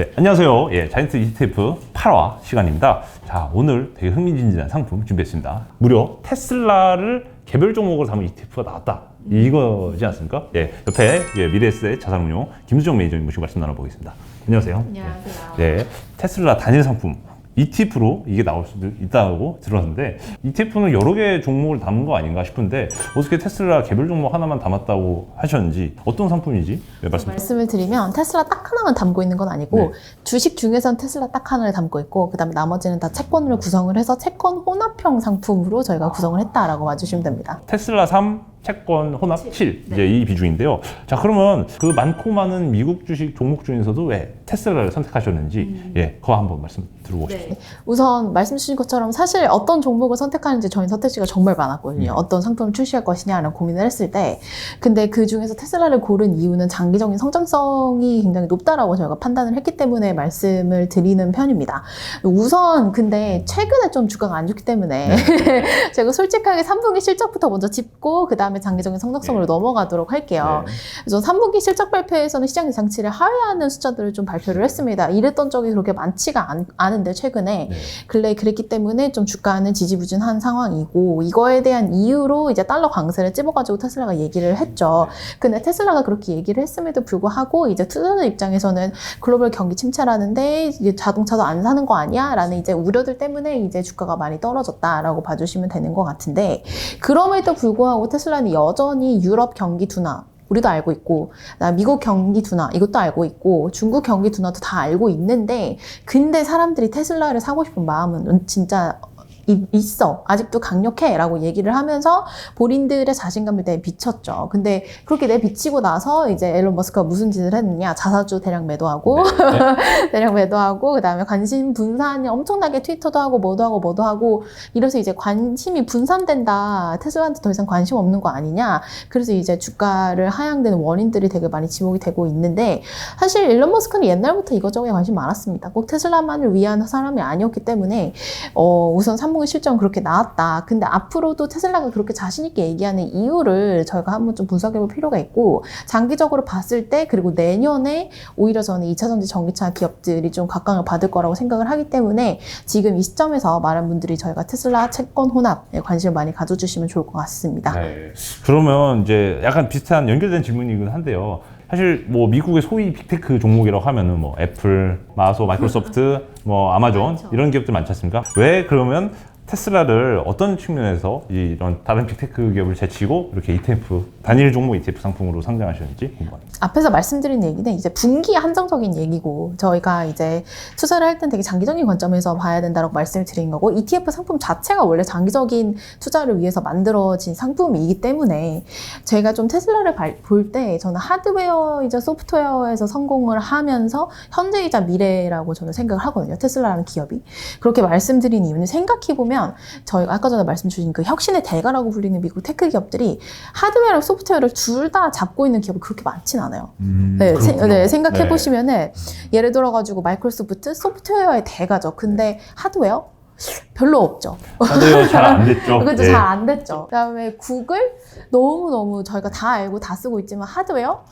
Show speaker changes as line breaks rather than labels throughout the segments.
네, 안녕하세요. 예, 자이언트 ETF 8화 시간입니다. 자, 오늘 되게 흥미진진한 상품 준비했습니다. 무려 테슬라를 개별 종목으로 담은 ETF가 나왔다. 이거지 않습니까? 예, 옆에 예, 미래에셋 자산운용 김수정 매니저님 모시고 말씀 나눠보겠습니다. 안녕하세요.
안녕하세요.
네, 테슬라 단일 상품 ETF로 이게 나올 수도 있다고 들었는데 ETF는 여러 개 종목을 담은 거 아닌가 싶은데 어떻게 테슬라 개별 종목 하나만 담았다고 하셨는지 어떤 상품이지? 네, 말씀.
말씀을 드리면 테슬라 딱 하나만 담고 있는 건 아니고
네.
주식 중에선 테슬라 딱 하나를 담고 있고 그다음에 나머지는 다 채권으로 구성을 해서 채권 혼합형 상품으로 저희가 구성을 했다라고 봐주시면 됩니다.
테슬라 3 채권 혼합 7 이제 이 비중인데요. 자 그러면 그 많고 많은 미국 주식 종목 중에서도 왜 테슬라를 선택하셨는지 예 그거 한번 말씀 들어보고 싶습니다.
우선 말씀 주신 것처럼 사실 어떤 종목을 선택하는지 저희 선택지가 정말 많았거든요.
음.
어떤 상품을 출시할 것이냐라는 고민을 했을 때 근데 그 중에서 테슬라를 고른 이유는 장기적인 성장성이 굉장히 높다라고 저희가 판단을 했기 때문에 말씀을 드리는 편입니다. 우선 근데 최근에 좀 주가가 안 좋기 때문에 제가 솔직하게 3분기 실적부터 먼저 짚고 그 다음에 장기적인 성장성으로
네.
넘어가도록 할게요.
네.
그래서 3분기 실적 발표에서는 시장 예상치를 하회하는 숫자들을 좀 발표 를 했습니다. 이랬던 적이 그렇게 많지가 않, 않은데 최근에
네.
근래 그랬기 때문에 좀 주가는 지지부진한 상황이고 이거에 대한 이유로 이제 달러 강세를 찝어가지고 테슬라가 얘기를 했죠. 근데 테슬라가 그렇게 얘기를 했음에도 불구하고 이제 투자자 입장에서는 글로벌 경기 침체라는데 자동차도 안 사는 거 아니야?라는 이제 우려들 때문에 이제 주가가 많이 떨어졌다라고 봐주시면 되는 것 같은데 그럼에도 불구하고 테슬라는 여전히 유럽 경기 둔화 우리도 알고 있고, 나 미국 경기 둔화 이것도 알고 있고, 중국 경기 둔화도 다 알고 있는데, 근데 사람들이 테슬라를 사고 싶은 마음은 진짜 이- 있어. 아직도 강력해. 라고 얘기를 하면서 본인들의 자신감을 내 비쳤죠. 근데 그렇게 내 비치고 나서 이제 앨런 머스크가 무슨 짓을 했느냐. 자사주 대량 매도하고,
네.
대량 매도하고, 그 다음에 관심 분산이 엄청나게 트위터도 하고, 뭐도 하고, 뭐도 하고, 이래서 이제 관심이 분산된다. 테슬라한테 더 이상 관심 없는 거 아니냐. 그래서 이제 주가를 하향되는 원인들이 되게 많이 지목이 되고 있는데, 사실 일론 머스크는 옛날부터 이것저것에 관심 많았습니다. 꼭 테슬라만을 위한 사람이 아니었기 때문에, 어, 우선 3 분기 실적은 그렇게 나왔다. 근데 앞으로도 테슬라가 그렇게 자신있게 얘기하는 이유를 저희가 한번 좀 분석해 볼 필요가 있고, 장기적으로 봤을 때, 그리고 내년에 오히려 저는 2차 전지 전기차 기업들이 좀 각광을 받을 거라고 생각을 하기 때문에 지금 이 시점에서 많은 분들이 저희가 테슬라 채권 혼합에 관심을 많이 가져주시면 좋을 것 같습니다.
네. 그러면 이제 약간 비슷한 연결된 질문이긴 한데요. 사실 뭐 미국의 소위 빅테크 종목이라고 하면은 뭐 애플, 마소, 마이크로소프트, 뭐 아마존
많죠.
이런 기업들 많지 않습니까? 왜 그러면 테슬라를 어떤 측면에서 이런 다른 빅테크 기업을 제치고 이렇게 ETF 단일 종목 ETF 상품으로 상장하셨는지 궁금합니다.
앞에서 말씀드린 얘기는 이제 분기 한정적인 얘기고 저희가 이제 투자를 할 땐 되게 장기적인 관점에서 봐야 된다고 말씀을 드린 거고 ETF 상품 자체가 원래 장기적인 투자를 위해서 만들어진 상품이기 때문에 제가 좀 테슬라를 볼 때 저는 하드웨어이자 소프트웨어에서 성공을 하면서 현재이자 미래라고 저는 생각을 하거든요. 테슬라라는 기업이. 그렇게 말씀드린 이유는 생각해 보면 저희가 아까 전에 말씀 주신 그 혁신의 대가라고 불리는 미국 테크 기업들이 하드웨어랑 소프트웨어를 둘 다 잡고 있는 기업이 그렇게 많진 않아요. 네, 세-. 네, 생각해
네.
보시면은 예를 들어 가지고 마이크로소프트 소프트웨어의 대가죠. 근데 하드웨어 별로 없죠.
하드웨어 잘안 됐죠.
그것도
네.
잘안 됐죠. 그다음에 구글 너무 너무 저희가 다 알고 다 쓰고 있지만 하드웨어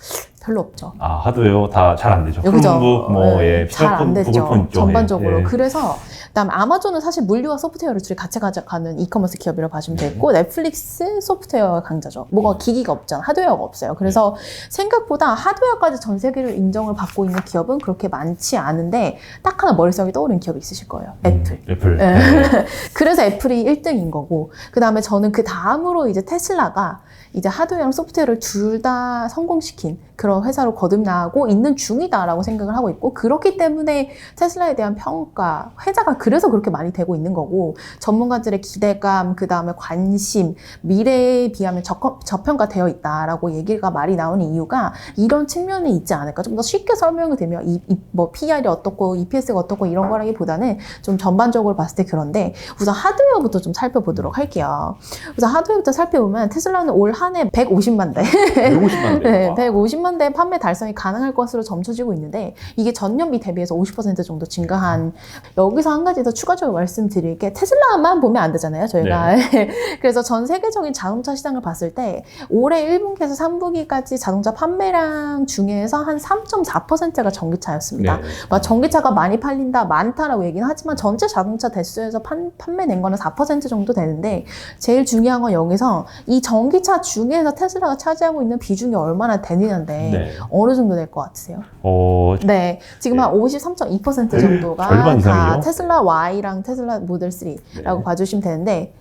별로 없죠.
아 하드웨어 다 잘 안 되죠.
그죠?
크롬북 뭐
네,
예,
잘안
피자폰,
됐죠.
구글 폰 있죠.
전반적으로.
예.
그래서 그다음에 아마존은 사실 물리와 소프트웨어를 둘이 같이 가져가는 이커머스 기업이라고 봐주면
네.
되고 넷플릭스 소프트웨어 강자죠. 뭐가 기기가 없잖아. 하드웨어가 없어요. 그래서
네.
생각보다 하드웨어까지 전 세계를 인정을 받고 있는 기업은 그렇게 많지 않은데 딱 하나 머릿속에 떠오르는 기업이 있으실 거예요. 애플.
음, 애플.
네.
네.
그래서 애플이 1등인 거고, 그 다음에 저는 그 다음으로 이제 테슬라가 이제 하드웨어랑 소프트웨어를 둘 다 성공시킨 그런 회사로 거듭나고 있는 중이다라고 생각을 하고 있고, 그렇기 때문에 테슬라에 대한 평가, 회자가 그래서 그렇게 많이 되고 있는 거고, 전문가들의 기대감, 그 다음에 관심, 미래에 비하면 저, 저평가되어 있다라고 얘기가 말이 나오는 이유가 이런 측면이 있지 않을까. 좀 더 쉽게 설명을 드리면, 이, 이, 뭐, PR이 어떻고, EPS가 어떻고 이런 거라기보다는 좀 전반적으로 봤을 때 그런데, 우선 하드웨어부터 좀 살펴보도록 할게요. 우선 하드웨어부터 살펴보면 테슬라는 올 한해 150만 대.
150만 대.
네,
와.
150만 대 10%의 판매 달성이 가능할 것으로 점쳐지고 있는데 이게 전년비 대비해서 50% 정도 증가한 여기서 한 가지 더 추가적으로 말씀드릴 게 테슬라만 보면 안 되잖아요 저희가 그래서 전 세계적인 자동차 시장을 봤을 때 올해 1분기에서 3분기까지 자동차 판매량 중에서 한 3.4%가 전기차였습니다
네.
막 전기차가 많이 팔린다, 많다라고 얘기는 하지만 전체 자동차 대수에서 판, 판매된 거는 4% 정도 되는데 제일 중요한 건 여기서 이 전기차 중에서 테슬라가 차지하고 있는 비중이 얼마나 되느냐인데
네.
어느 정도 될 것 같으세요?
어,
네, 지금 한53.2% 정도가
절반
다
이상이요?
테슬라 Y랑 테슬라 모델 3라고
네.
봐주시면 되는데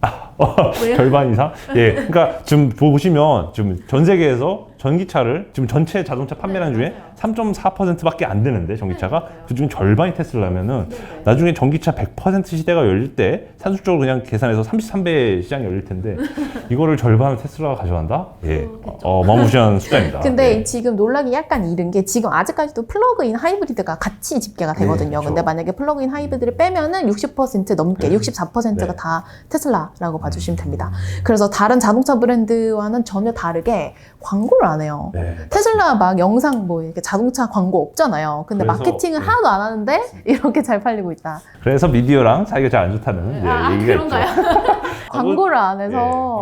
절반 이상? 예. 그러니까 지금 보시면 지금 전 세계에서 전기차를 지금 전체 자동차 판매량 중에 3.4%밖에 안 되는데 전기차가 그중 절반이 테슬라면은 나중에 전기차 100% 시대가 열릴 때 산술적으로 그냥 계산해서 33배 시장이 열릴 텐데 이거를 절반을 테슬라가 가져간다? 예. 어, 어마무시한 숫자입니다.
근데
예.
지금 논란이 약간 이른 게 지금 아직까지도 플러그인 하이브리드가 같이 집계가 되거든요.
그렇죠.
근데 만약에 플러그인 하이브리드를 빼면은 60% 넘게,
네.
64%가
네.
다 테슬라라고 봐주시면 됩니다. 그래서 다른 자동차 브랜드와는 전혀 다르게 광고를 안 해요.
네.
테슬라 막 영상 뭐 이렇게 자동차 광고 없잖아요. 근데
그래서,
마케팅을
네.
하나도 안 하는데 이렇게 잘 팔리고 있다.
그래서 미디어랑 사이가 잘 안 좋다는
아,
얘기가 있죠.
광고를 안
예,
해서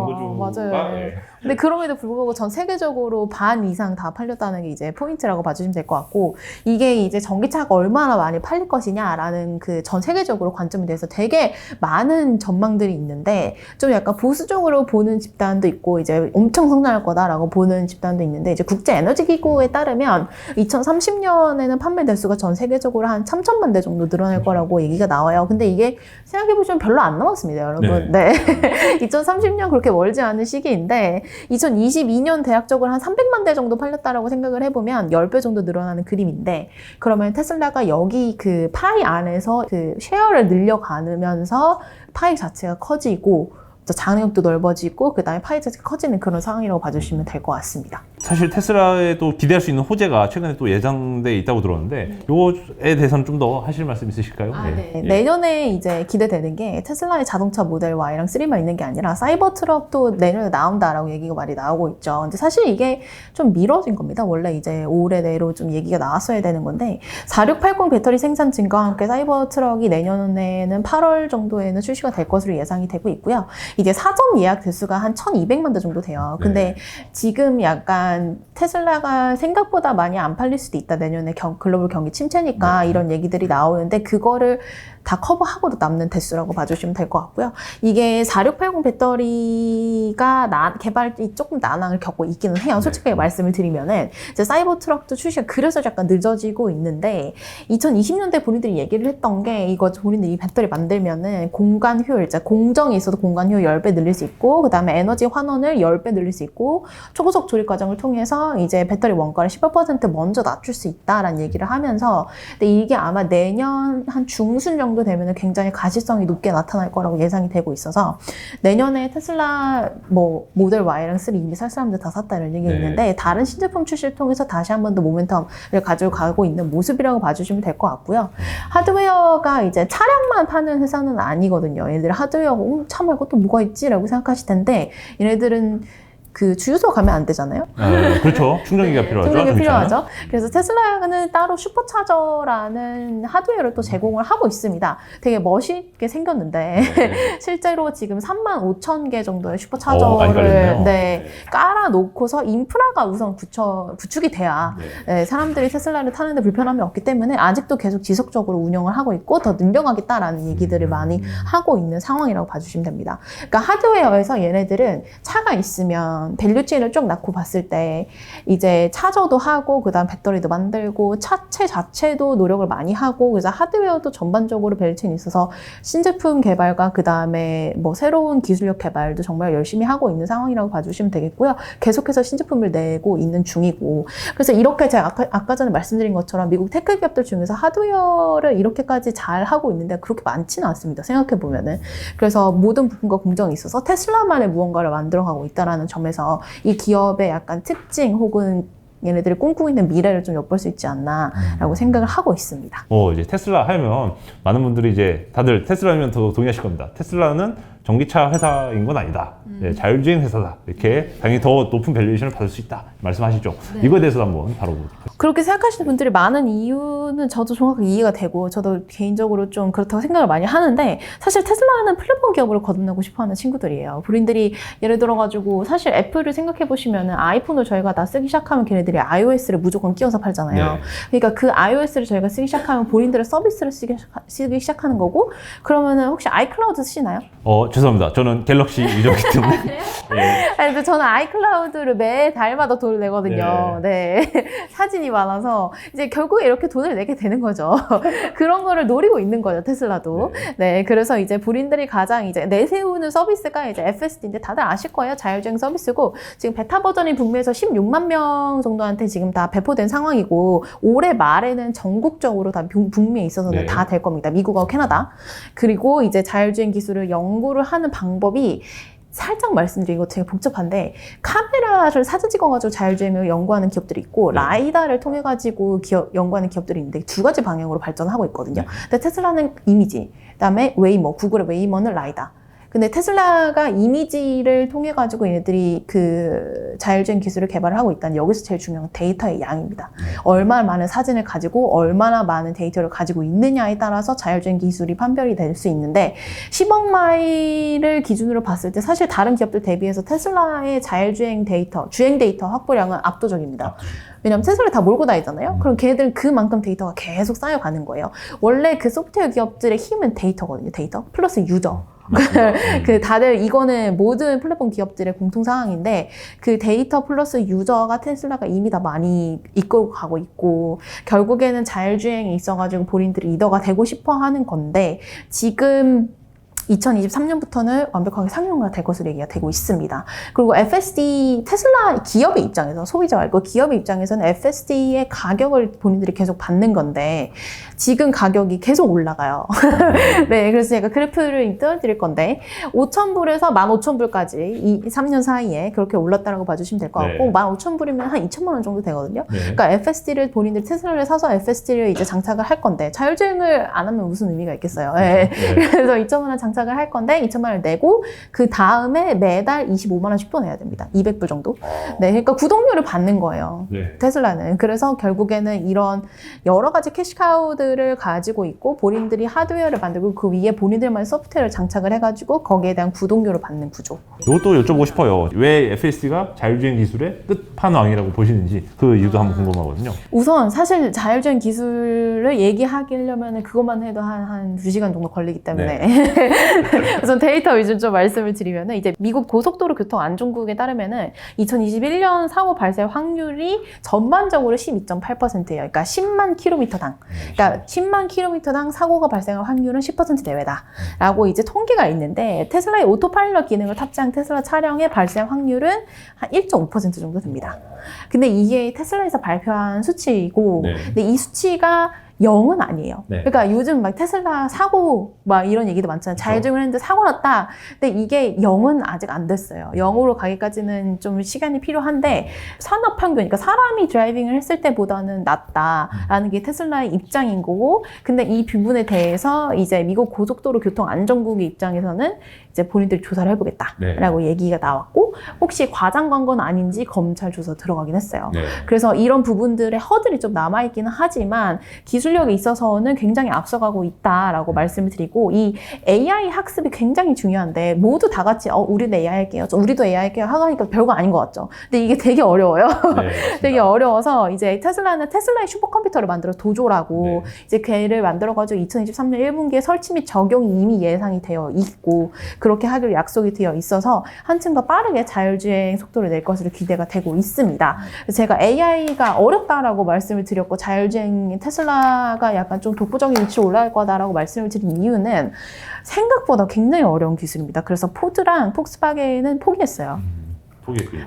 광고주가,
맞아요.
예.
근데 그럼에도 불구하고 전 세계적으로 반 이상 다 팔렸다는 게 이제 포인트라고 봐주시면 될 것 같고 이게 이제 전기차가 얼마나 많이 팔릴 것이냐라는 그 전 세계적으로 관점에 대해서 되게 많은 전망들이 있는데 좀 약간 보수적으로 보는 집단도 있고 이제 엄청 성장할 거다라고 보는 집단도 있는데 이제 국제 에너지 기구에 따르면 2030년에는 판매 대수가 전 세계적으로 한 3천만 대 정도 늘어날 거라고 얘기가 나와요. 근데 이게 생각해 보시면 별로 안 남았습니다, 여러분. 네. 2030년 그렇게 멀지 않은 시기인데 2022년 대략적으로 한 300만 대 정도 팔렸다라고 생각을 해보면 10배 정도 늘어나는 그림인데 그러면 테슬라가 여기 그 파이 안에서 그 쉐어를 늘려가면서 파이 자체가 커지고 또 장역도 넓어지고 그 다음에 파이 자체가 커지는 그런 상황이라고 봐주시면 될 것 같습니다.
사실 테슬라에도 기대할 수 있는 호재가 최근에 또 예상돼 있다고 들었는데 요거에 대해서는 좀 더 하실 말씀 있으실까요? 예.
네. 내년에 이제 기대되는 게 테슬라의 자동차 모델 Y랑 3만 있는 게 아니라 사이버 트럭도 내년에 나온다라고 얘기가 많이 나오고 있죠. 근데 사실 이게 좀 미뤄진 겁니다. 원래 이제 올해 내로 좀 얘기가 나왔어야 되는 건데 4680 배터리 생산 증가와 함께 사이버 트럭이 내년에는 8월 정도에는 출시가 될 것으로 예상이 되고 있고요. 이제 사전 예약 대수가 한 1,200만 대 정도 돼요. 근데 지금 약간 테슬라가 생각보다 많이 안 팔릴 수도 있다. 내년에 경- 글로벌 경기 침체니까
네.
이런 얘기들이 나오는데 그거를 다 커버하고도 남는 대수라고 봐주시면 될 것 같고요. 이게 4680 배터리가 나- 개발이 조금 난항을 겪고 있기는 해요. 솔직하게
네.
말씀을 드리면은 이제 사이버 트럭도 출시가 그래서 약간 늦어지고 있는데 2020년대 본인들이 얘기를 했던 게 이거 본인들이 이 배터리 만들면은 공간 효율, 공정이 있어도 공간 효율 10배 늘릴 수 있고 그다음에 에너지 환원을 10배 늘릴 수 있고 초고속 조립 과정을 통해서 이제 배터리 원가를 18% 먼저 낮출 수 있다라는 얘기를 하면서 근데 이게 아마 내년 한 중순 정도 되면은 굉장히 가시성이 높게 나타날 거라고 예상이 되고 있어서 내년에 테슬라 뭐 모델 Y랑 3 이미 살 사람들 다 샀다 이런 얘기가
네.
있는데 다른 신제품 출시를 통해서 다시 한 번 더 모멘텀을 가지고 가고 있는 모습이라고 봐주시면 될 것 같고요. 하드웨어가 이제 차량만 파는 회사는 아니거든요. 얘들 하드웨어가 음, 차 말고 또 뭐가 있지라고 생각하실 텐데 얘네들은 그 주유소 가면 안 되잖아요.
아, 그렇죠. 충전기가 필요하죠.
충전기. 필요하죠. 그래서 테슬라는 따로 슈퍼차저라는 하드웨어를 또 제공을 하고 있습니다. 되게 멋있게 생겼는데
네.
실제로 지금 3만 5천 개 정도의
어,
슈퍼차저를
깔렸네요.
네, 깔아놓고서 인프라가 우선 구처, 구축이 돼야
네.
네, 사람들이 테슬라를 타는데 불편함이 없기 때문에 아직도 계속 지속적으로 운영을 하고 있고 더 늘려가겠다라는 얘기들을
음.
많이 하고 있는 상황이라고 봐주시면 됩니다. 그러니까 하드웨어에서 얘네들은 차가 있으면 밸류 체인을 쭉 낳고 봤을 때 이제 차저도 하고 그다음 배터리도 만들고 차체 자체도 노력을 많이 하고 그래서 하드웨어도 전반적으로 밸류 체인이 있어서 신제품 개발과 그다음에 뭐 새로운 기술력 개발도 정말 열심히 하고 있는 상황이라고 봐주시면 되겠고요. 계속해서 신제품을 내고 있는 중이고 그래서 이렇게 제가 아까, 아까 전에 말씀드린 것처럼 미국 테크 기업들 중에서 하드웨어를 이렇게까지 잘 하고 있는데 그렇게 많지는 않습니다. 생각해 보면은 그래서 모든 부분과 공정이 있어서 테슬라만의 무언가를 만들어가고 있다라는 점에 서 이 기업의 약간 특징 혹은 얘네들이 꿈꾸고 있는 미래를 좀 엿볼 수 있지 않나라고 생각을 하고 있습니다.
뭐 이제 테슬라 하면 많은 분들이 이제 다들 테슬라면 더 동의하실 겁니다. 테슬라는 전기차 회사인 건 아니다. 네, 자율주행 회사다. 이렇게 당연히 더 높은 밸류에이션을 받을 수 있다. 말씀하시죠. 이거에 대해서 한번 다뤄보도록 하겠습니다.
그렇게 생각하시는 분들이 많은 이유는 저도 정확하게 이해가 되고 저도 개인적으로 좀 그렇다고 생각을 많이 하는데 사실 테슬라는 플랫폼 기업으로 거듭나고 싶어하는 친구들이에요. 본인들이 예를 들어가지고 사실 애플을 생각해 보시면은 아이폰을 저희가 다 쓰기 시작하면 걔네들이 iOS를 무조건 끼워서 팔잖아요. 그러니까 그 iOS를 저희가 쓰기 시작하면 본인들의 서비스를 쓰기, 시작- 쓰기 시작하는 거고 그러면은 혹시 아이클라우드 쓰시나요?
어, 죄송합니다. 저는 갤럭시 유저이기 때문에. 예.
아니, 근데 저는 아이클라우드를 매 달마다 돈을 내거든요. 네. 사진이 많아서 이제 결국에 이렇게 돈을 내게 되는 거죠. 그런 거를 노리고 있는 거죠, 테슬라도. 네. 그래서 이제 본인들이 가장 이제 내세우는 서비스가 이제 FSD인데 다들 아실 거예요. 자율주행 서비스고 지금 베타 버전이 북미에서 16만 명 정도한테 지금 다 배포된 상황이고 올해 말에는 전국적으로 다 북- 북미에 있어서는
네.
다 될 겁니다. 미국하고 캐나다. 그리고 이제 자율주행 기술을 연구를 하는 방법이 살짝 말씀드리고 되게 복잡한데 카메라를 사진 찍어가지고 자율주행을 연구하는 기업들이 있고
네.
라이다를 통해 가지고 기업, 연구하는 기업들이 있는데 두 가지 방향으로 발전하고 있거든요.
네.
근데 테슬라는 이미지, 그다음에 웨이모, 구글의 웨이모는 라이다. 근데 테슬라가 이미지를 통해 가지고 얘네들이 그 자율주행 기술을 개발을 하고 있다는 여기서 제일 중요한 건 데이터의 양입니다.
네.
얼마나 많은 사진을 가지고 얼마나 많은 데이터를 가지고 있느냐에 따라서 자율주행 기술이 판별이 될 수 있는데 10억 마일을 기준으로 봤을 때 사실 다른 기업들 대비해서 테슬라의 자율주행 데이터, 주행 데이터 확보량은 압도적입니다. 왜냐면 테슬라 다 몰고 다니잖아요. 그럼 걔네들은 그만큼 데이터가 계속 쌓여가는 거예요. 원래 그 소프트웨어 기업들의 힘은 데이터거든요. 데이터 플러스 유저.
맞습니다. 음.
그 다들 이거는 모든 플랫폼 기업들의 공통 상황인데 그 데이터 플러스 유저가 테슬라가 이미 다 많이 이끌고 가고 있고 결국에는 자율주행에 있어가지고 본인들이 리더가 되고 싶어 하는 건데 지금 2023년부터는 완벽하게 상용화가 될 것으로 얘기가 되고 있습니다. 그리고 FSD 테슬라 기업의 입장에서 소비자 말고 기업의 입장에서는 FSD의 가격을 본인들이 계속 받는 건데 지금 가격이 계속 올라가요. 네, 그래서 제가 그래프를 띄워드릴 건데 5,000불에서 15,000불까지 이 3년 사이에 그렇게 올랐다라고 봐주시면 될 것 같고
네.
15,000불이면 한 2천만 원 정도 되거든요.
네.
그러니까 FSD를 본인들 테슬라를 사서 FSD를 이제 장착을 할 건데 자율주행을 안 하면 무슨 의미가 있겠어요. 예.
네.
그래서 2천만 원 장착 을 할 건데 2천만 원을 내고 그 다음에 매달 25만 원씩 또 내야 됩니다. 200불 정도. 네, 그러니까 구독료를 받는 거예요.
네.
테슬라는 그래서 결국에는 이런 여러 가지 캐시카우드를 가지고 있고 본인들이 하드웨어를 만들고 그 위에 본인들만 소프트웨어를 장착을 해가지고 거기에 대한 구독료를 받는 구조.
이것도 여쭤보고 싶어요. 왜 FSD가 자율주행 기술의 끝판왕이라고 보시는지 그 이유도 한번 궁금하거든요.
우선 사실 자율주행 기술을 얘기하려면 그것만 해도 한, 한 2시간 정도 걸리기 때문에 우선 데이터 위주로 좀 말씀을 드리면은 이제 미국 고속도로 교통 안전국에 따르면은 2021년 사고 발생 확률이 전반적으로 12.8%예요. 그러니까 10만 킬로미터당. 그러니까 10만 킬로미터당 사고가 발생할 확률은 10% 내외다라고 이제 통계가 있는데 테슬라의 오토파일럿 기능을 탑재한 테슬라 차량의 발생 확률은 한 1.5% 정도 됩니다. 근데 이게 테슬라에서 발표한 수치이고
네.
근데 이 수치가 0은 아니에요.
네.
그러니까 요즘 막 테슬라 사고 막 이런 얘기도 많잖아요. 자율주행을 했는데 사고 났다. 근데 이게 0은 아직 안 됐어요. 0으로 가기까지는 좀 시간이 필요한데 산업 평균, 그러니까 사람이 드라이빙을 했을 때보다는 낫다라는 게 테슬라의 입장인 거고, 근데 이 부분에 대해서 이제 미국 고속도로 교통 안전국의 입장에서는 이제 본인들이 조사를 해보겠다라고
네.
얘기가 나왔고, 혹시 과장 광고는 아닌지 검찰 조사 들어가긴 했어요.
네.
그래서 이런 부분들의 허들이 좀 남아 있기는 하지만 기술력에 있어서는 굉장히 앞서가고 있다라고 말씀을 드리고 이 AI 학습이 굉장히 중요한데 모두 다 같이 어, 우리도 AI 할게요. 저 우리도 AI 할게요. 하니까 별거 아닌 것 같죠. 근데 이게 되게 어려워요.
네.
되게 어려워서 이제 테슬라는 테슬라의 슈퍼컴퓨터를 만들어 도조라고
네.
이제 걔를 만들어가지고 2023년 1분기에 설치 및 적용이 이미 예상이 되어 있고 그렇게 하기로 약속이 되어 있어서 한층 더 빠르게 자율주행 속도를 낼 것으로 기대가 되고 있습니다. 제가 AI가 어렵다라고 말씀을 드렸고 자율주행 테슬라가 약간 좀 독보적인 위치로 올라갈 거다라고 말씀을 드린 이유는 생각보다 굉장히 어려운 기술입니다. 그래서 포드랑 폭스바겐은 포기했어요.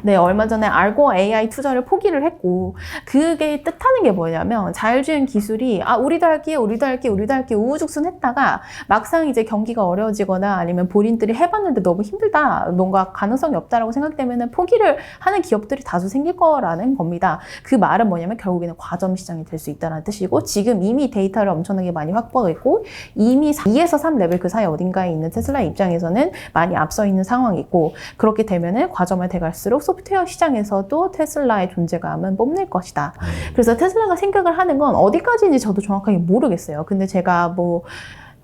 네, 얼마 전에 알고 AI 투자를 포기를 했고, 그게 뜻하는 게 뭐냐면, 자율주행 기술이, 아, 우리도 할게요, 우리도 할게요, 우리도 할게요, 우후죽순 했다가, 막상 이제 경기가 어려워지거나 아니면 본인들이 해봤는데 너무 힘들다, 뭔가 가능성이 없다라고 생각되면 포기를 하는 기업들이 다수 생길 거라는 겁니다. 그 말은 뭐냐면, 결국에는 과점 시장이 될 수 있다는 뜻이고, 지금 이미 데이터를 엄청나게 많이 확보하고 있고, 이미 2에서 3 레벨 그 사이 어딘가에 있는 테슬라 입장에서는 많이 앞서 있는 상황이고, 그렇게 되면은 과점을 돼 갈수록 소프트웨어 시장에서도 테슬라의 존재감은 뽐낼 것이다. 그래서 테슬라가 생각을 하는 건 어디까지인지 저도 정확하게 모르겠어요. 근데 제가 뭐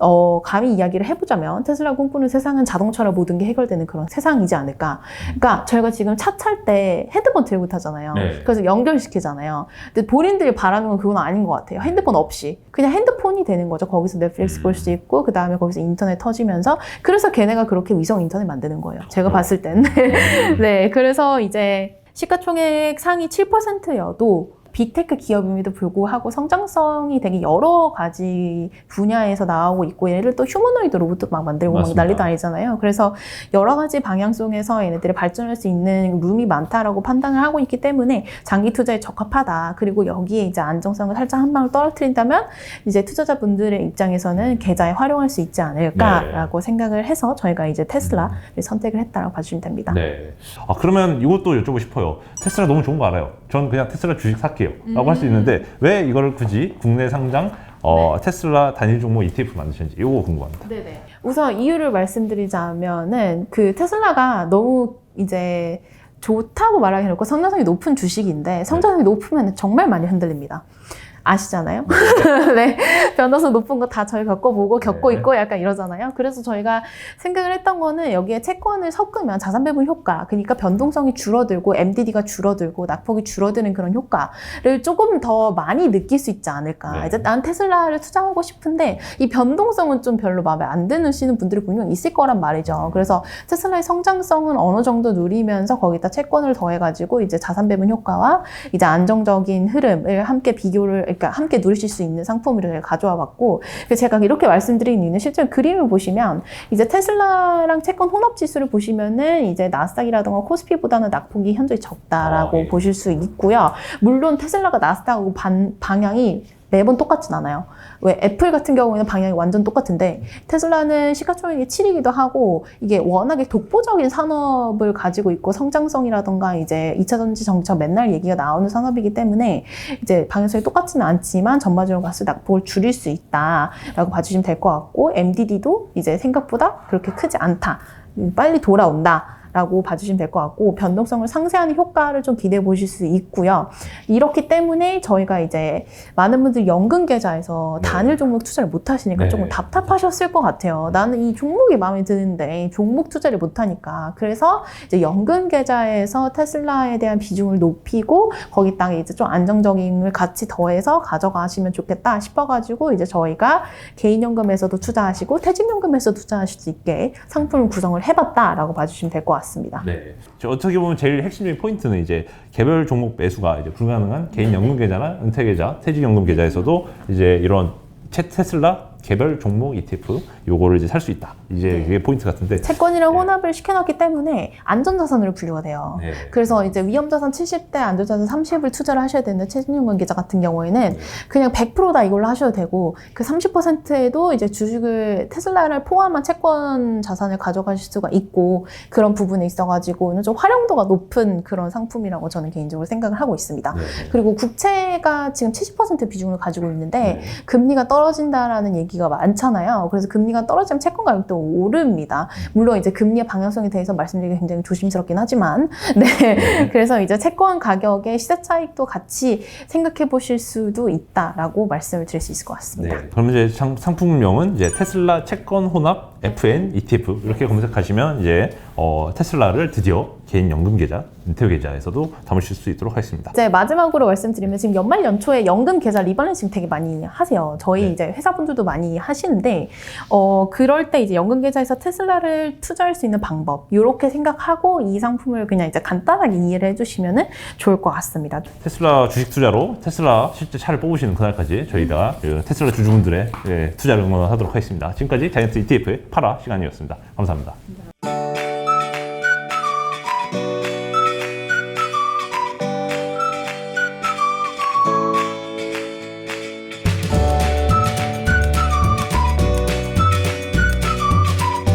어, 감히 이야기를 해보자면 테슬라 꿈꾸는 세상은 자동차로 모든 게 해결되는 그런 세상이지 않을까. 그러니까 저희가 지금 차 탈 때 헤드폰 들고 타잖아요.
네.
그래서 연결시키잖아요. 근데 본인들이 바라는 건 그건 아닌 것 같아요. 핸드폰 없이 그냥 핸드폰이 되는 거죠. 거기서 넷플릭스 볼 수 있고 그 다음에 거기서 인터넷 터지면서 그래서 걔네가 그렇게 위성 인터넷 만드는 거예요. 제가 봤을 땐. 네, 그래서 이제 시가총액 상위 7%여도 빅테크 기업임에도 불구하고 성장성이 되게 여러 가지 분야에서 나오고 있고 얘네들 또 휴머노이드 로봇도 막 만들고 막
맞습니다.
난리도 아니잖아요. 그래서 여러 가지 방향 속에서 얘네들이 발전할 수 있는 룸이 많다라고 판단을 하고 있기 때문에 장기 투자에 적합하다. 그리고 여기에 이제 안정성을 살짝 한 방울 떨어뜨린다면 이제 투자자분들의 입장에서는 계좌에 활용할 수 있지 않을까라고 생각을 해서 저희가 이제 테슬라를 선택을 했다라고 봐주시면 됩니다.
네. 아 그러면 이것도 여쭤보고 싶어요. 테슬라 너무 좋은 거 알아요. 전 그냥 테슬라 주식 살게요. 라고 할 수 있는데 왜 이걸 굳이 국내 상장 어, 테슬라 단일 종목 ETF 만드셨는지 이거 궁금합니다.
네네. 우선 이유를 말씀드리자면은 그 테슬라가 너무 이제 좋다고 말하기 어렵고 성장성이 높은 주식인데 성장성이 높으면 정말 많이 흔들립니다. 아시잖아요? 네. 변동성 높은 거 다 저희 겪어보고 겪고
네.
있고 약간 이러잖아요. 그래서 저희가 생각을 했던 거는 여기에 채권을 섞으면 자산 배분 효과, 그러니까 변동성이 줄어들고 MDD가 줄어들고 낙폭이 줄어드는 그런 효과를 조금 더 많이 느낄 수 있지 않을까.
네.
이제 난 테슬라를 투자하고 싶은데 이 변동성은 좀 별로 마음에 안 드시는 분들이 분명 있을 거란 말이죠. 그래서 테슬라의 성장성은 어느 정도 누리면서 거기다 채권을 더해가지고 이제 자산 배분 효과와 이제 안정적인 흐름을 함께 비교를, 그러니까 함께 누리실 수 있는 상품을 가져와 봤고, 제가 이렇게 말씀드린 이유는 실제로 그림을 보시면 이제 테슬라랑 채권 혼합 지수를 보시면은 이제 나스닥이라든가 코스피보다는 낙폭이 현저히 적다라고
아, 예.
보실 수 있고요. 물론 테슬라가 나스닥하고 반, 방향이 매번 똑같진 않아요. 왜 애플 같은 경우에는 방향이 완전 똑같은데 테슬라는 시가총액이 7이기도 하고 이게 워낙에 독보적인 산업을 가지고 있고 성장성이라던가 이제 2차 전지 정책 맨날 얘기가 나오는 산업이기 때문에 이제 방향성이 똑같지는 않지만 전반적으로 때 낙폭을 줄일 수 있다라고 봐주시면 될 것 같고 MDD도 이제 생각보다 그렇게 크지 않다. 빨리 돌아온다. 라고 봐주시면 될 것 같고 변동성을 상쇄하는 효과를 좀 기대해 보실 수 있고요. 이렇기 때문에 저희가 이제 많은 분들이 연금 계좌에서
네.
단일 종목 투자를 못 하시니까
네.
조금 답답하셨을 것 같아요. 나는 이 종목이 마음에 드는데 종목 투자를 못 하니까 그래서 이제 연금 계좌에서 테슬라에 대한 비중을 높이고 거기다가 이제 좀 안정적인을 같이 더해서 가져가시면 좋겠다 싶어가지고 이제 저희가 개인연금에서도 투자하시고 퇴직연금에서 투자하실 수 있게 상품을 구성을 해봤다라고 봐주시면 될 것 같 습니다.
네. 저 어떻게 보면 제일 핵심적인 포인트는 이제 개별 종목 매수가 이제 불가능한 개인 연금 계좌나 은퇴 계좌, 퇴직 연금 계좌에서도 이제 이런 채- 테슬라 개별 종목 ETF 요거를 이제 살 수 있다. 이제
네.
그게 포인트 같은데.
채권이랑
네.
혼합을 시켜놨기 때문에 안전자산으로 분류가 돼요.
네.
그래서 이제 위험자산 70대 안전자산 30을 투자를 하셔야 되는데 최신연금 계좌 같은 경우에는
네.
그냥 100%다 이걸로 하셔도 되고 그 30%에도 이제 주식을 테슬라를 포함한 채권 자산을 가져가실 수가 있고 그런 부분에 있어가지고는 좀 활용도가 높은 그런 상품이라고 저는 개인적으로 생각을 하고 있습니다.
네.
그리고 국채가 지금 70% 비중을 가지고 있는데
네.
금리가 떨어진다라는 얘기가 많잖아요. 그래서 금리가 떨어지면 채권 가격도 오릅니다. 물론 이제 금리의 방향성에 대해서 말씀드리기 굉장히 조심스럽긴 하지만, 네. 그래서 이제 채권 가격의 시세 차익도 같이 생각해 보실 수도 있다라고 말씀을 드릴 수 있을 것 같습니다.
네. 그럼 이제 상, 상품명은 이제 테슬라 채권 혼합 FN ETF 이렇게 검색하시면 이제 어, 테슬라를 드디어 개인 연금 계좌, 은퇴 계좌에서도 담으실 수 있도록 하겠습니다.
이제 마지막으로 말씀드리면 지금 연말 연초에 연금 계좌 리밸런싱 되게 많이 하세요. 저희
네.
이제 회사분들도 많이 하시는데 어 그럴 때 이제 연금 계좌에서 테슬라를 투자할 수 있는 방법 이렇게 생각하고 이 상품을 그냥 이제 간단하게 이해를 해주시면은 좋을 것 같습니다.
테슬라 주식 투자로 테슬라 실제 차를 뽑으시는 그날까지 저희가 그 테슬라 주주분들의 예, 투자를 응원하도록 하겠습니다. 지금까지 자이언트 ETF의 파라 시간이었습니다. 감사합니다.